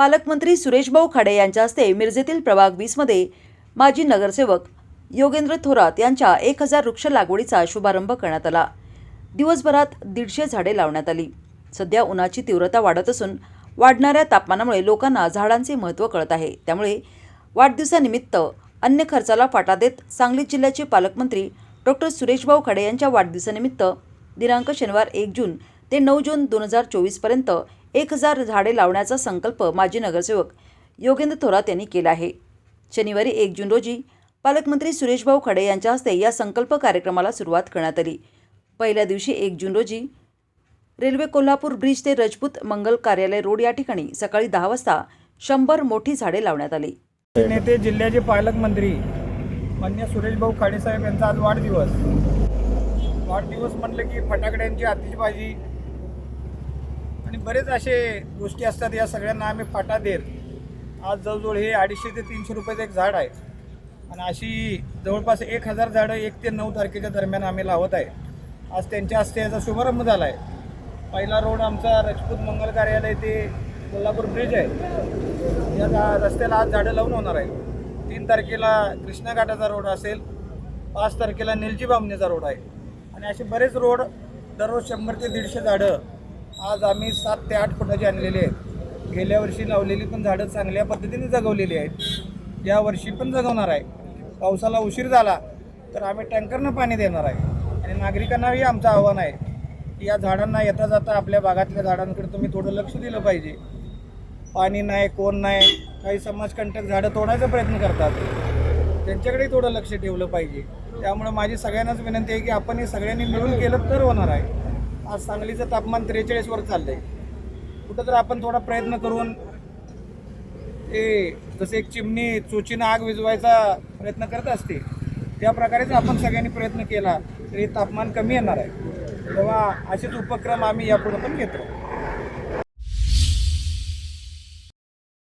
पालकमंत्री सुरेशभाऊ खाडे यांच्या हस्ते मिरजेतील प्रभाग वीसमध्ये माजी नगरसेवक योगेंद्र थोरात यांच्या एक हजार वृक्ष लागवडीचा शुभारंभ करण्यात आला. दिवसभरात दीडशे झाडे लावण्यात आली. सध्या उन्हाची तीव्रता वाढत असून वाढणाऱ्या तापमानामुळे लोकांना झाडांचे महत्त्व कळत आहे. त्यामुळे वाढदिवसानिमित्त अन्य खर्चाला फाटा देत सांगली जिल्ह्याचे पालकमंत्री डॉक्टर सुरेशभाऊ खाडे यांच्या वाढदिवसानिमित्त दिनांक शनिवार एक जून ते नऊ जून दोन हजार चोवीसपर्यंत एक हजार झाडे लावण्याचा संकल्प माजी नगरसेवक योगेंद्र थोरात यांनी केला आहे. शनिवारी एक जून रोजी पालकमंत्री सुरेशभाऊ खडे यांच्या हस्ते या संकल्प कार्यक्रमाला सुरुवात करण्यात आली. पहिल्या दिवशी एक जून रोजी रेल्वे कोल्हापूर ब्रिज ते रजपूत मंगल कार्यालय रोड या ठिकाणी सकाळी दहा वाजता शंभर मोठी झाडे लावण्यात आली. नेते जिल्ह्याचे पालकमंत्री मान्य सुरेशभाऊ खाडेसाहेब यांचा आज वाढदिवस. वाढदिवस म्हटलं की फटाकड्यांची आतिषबाजी बरेच असे गोष्टी असतात या सगळ्यांना आम्ही फाटा देत. आज जवळजवळ हे अडीचशे ते तीनशे रुपयाचं एक झाड आहे. आणि अशी जवळपास एक हजार झाडं एक ते नऊ तारखेच्या दरम्यान आम्ही लावत आहे. आज त्यांच्या हस्ते याचा शुभारंभ झाला आहे. पहिला रोड आमचा रजपूत मंगल कार्यालय ते कोल्हापूर ब्रिज आहे. या रस्त्याला आज झाडं लावून होणार आहे तीन तारखेला कृष्णाघाटाचा रोड असेल पाच तारखेला निलजी बामनेचा रोड आहे. आणि असे बरेच रोड दररोज शंभर ते दीडशे झाडं आज आम्ही सात ते आठ फुटाची आणलेली आहेत. गेल्या वर्षी लावलेली पण झाडं चांगल्या पद्धतीने जगवलेली आहेत. या वर्षी पण जगवणार आहे. पावसाला उशीर झाला तर आम्ही टँकरनं पाणी देणार आहे. आणि नागरिकांनाही आमचं आव्हान आहे की या झाडांना येता जाता आपल्या भागातल्या झाडांकडे तुम्ही थोडं लक्ष दिलं पाहिजे. पाणी नाही कोण नाही काही समाजकंटक झाडं तोडायचा प्रयत्न करतात. त्यांच्याकडेही थोडं लक्ष ठेवलं पाहिजे. त्यामुळे माझी सगळ्यांनाच विनंती आहे की आपण हे सगळ्यांनी मिळून केलं तर होणार आहे. आज सांगलीचं तापमान त्रेचाळीसवर चाललं आहे कुठं तर आपण थोडा प्रयत्न करून ते जसे एक चिमणी चोचीनं आग विझवायचा प्रयत्न करत असते त्या प्रकारेच आपण सगळ्यांनी प्रयत्न केला तरी तापमान कमी येणार आहे. तेव्हा असेच उपक्रम आम्ही यापुढे पण घेतो.